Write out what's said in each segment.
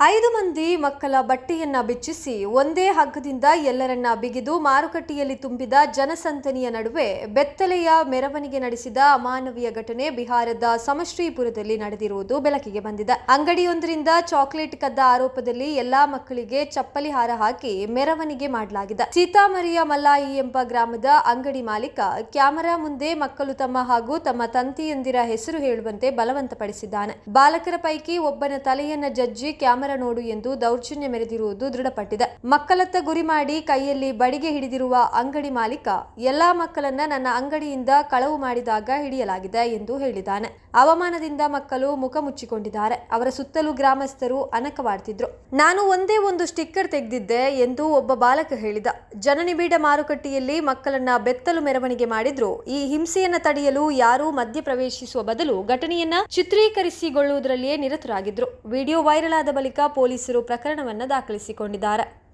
ಐದು ಮಂದಿ ಮಕ್ಕಳ ಬಟ್ಟೆಯನ್ನ ಬಿಚ್ಚಿಸಿ ಒಂದೇ ಹಗ್ಗದಿಂದ ಎಲ್ಲರನ್ನ ಬಿಗಿದು ಮಾರುಕಟ್ಟೆಯಲ್ಲಿ ತುಂಬಿದ ಜನಸಂತನಿಯ ನಡುವೆ ಬೆತ್ತಲೆಯ ಮೆರವಣಿಗೆ ನಡೆಸಿದ ಅಮಾನವೀಯ ಘಟನೆ ಬಿಹಾರದ ಸಮಶ್ರೀಪುರದಲ್ಲಿ ನಡೆದಿರುವುದು ಬೆಳಕಿಗೆ ಬಂದಿದೆ. ಅಂಗಡಿಯೊಂದರಿಂದ ಚಾಕ್ಲೇಟ್ ಕದ್ದ ಆರೋಪದಲ್ಲಿ ಎಲ್ಲಾ ಮಕ್ಕಳಿಗೆ ಚಪ್ಪಲಿ ಹಾರ ಹಾಕಿ ಮೆರವಣಿಗೆ ಮಾಡಲಾಗಿದೆ. ಸೀತಾಮರಿಯ ಮಲ್ಲಾಯಿ ಎಂಬ ಗ್ರಾಮದ ಅಂಗಡಿ ಮಾಲೀಕ ಕ್ಯಾಮೆರಾ ಮುಂದೆ ಮಕ್ಕಳು ತಮ್ಮ ಹಾಗೂ ತಮ್ಮ ತಂತಿಯಂದಿರ ಹೆಸರು ಹೇಳುವಂತೆ ಬಲವಂತಪಡಿಸಿದ್ದಾನೆ. ಬಾಲಕರ ಪೈಕಿ ಒಬ್ಬನ ತಲೆಯನ್ನ ಜಜ್ಜಿ ಕ್ಯಾಮೆರಾ ನೋಡು ಎಂದು ದೌರ್ಜನ್ಯ ಮೆರೆದಿರುವುದು ದೃಢಪಟ್ಟಿದೆ. ಮಕ್ಕಳತ್ತ ಗುರಿ ಮಾಡಿ ಕೈಯಲ್ಲಿ ಬಡಿಗೆ ಹಿಡಿದಿರುವ ಅಂಗಡಿ ಮಾಲೀಕ ಎಲ್ಲಾ ಮಕ್ಕಳನ್ನ ನನ್ನ ಅಂಗಡಿಯಿಂದ ಕಳವು ಮಾಡಿದಾಗ ಹಿಡಿಯಲಾಗಿದೆ ಎಂದು ಹೇಳಿದ್ದಾನೆ. ಅವಮಾನದಿಂದ ಮಕ್ಕಳು ಮುಖ ಮುಚ್ಚಿಕೊಂಡಿದ್ದಾರೆ. ಅವರ ಸುತ್ತಲೂ ಗ್ರಾಮಸ್ಥರು ಅನಕವಾಡ್ತಿದ್ರು. ನಾನು ಒಂದೇ ಒಂದು ಸ್ಟಿಕ್ಕರ್ ತೆಗೆದಿದ್ದೆ ಎಂದು ಒಬ್ಬ ಬಾಲಕ ಹೇಳಿದ. ಜನನಿಬಿಡ ಮಾರುಕಟ್ಟೆಯಲ್ಲಿ ಮಕ್ಕಳನ್ನ ಬೆತ್ತಲು ಮೆರವಣಿಗೆ ಮಾಡಿದ್ರು. ಈ ಹಿಂಸೆಯನ್ನ ತಡೆಯಲು ಯಾರೂ ಮಧ್ಯ ಪ್ರವೇಶಿಸುವ ಬದಲು ಘಟನೆಯನ್ನ ಚಿತ್ರೀಕರಿಸಿಕೊಳ್ಳುವುದರಲ್ಲಿಯೇ ನಿರತರಾಗಿದ್ರು. ವಿಡಿಯೋ ವೈರಲ್ ಆದ ಬಳಿಕ ಪೊಲೀಸರು ಪ್ರಕರಣವನ್ನು ದಾಖಲಿಸಿಕೊಂಡಿದ್ದಾರೆ.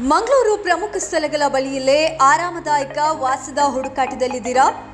ಮಂಗಳೂರು ಪ್ರಮುಖ ಸ್ಥಳಗಳ ಬಳಿಯಲ್ಲೇ ಆರಾಮದಾಯಕ ವಾಸದ ಹುಡುಕಾಟದಲ್ಲಿದ್ದೀರಾ?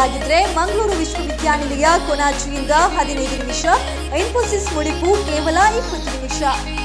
ಉದ್ಯೋಗಿಗಳಾಗಿದ್ರೆ ಮಂಗಳೂರು ವಿಶ್ವವಿದ್ಯಾನಿಲಯ ಕೊನಾಜಿಯಿಂದ ಹದಿನೈದು ನಿಮಿಷ ಇನ್ಫೋಸಿಸ್ ಮುಡಿಪು ಕೇವಲ ಇಪ್ಪತ್ತು ನಿಮಿಷ.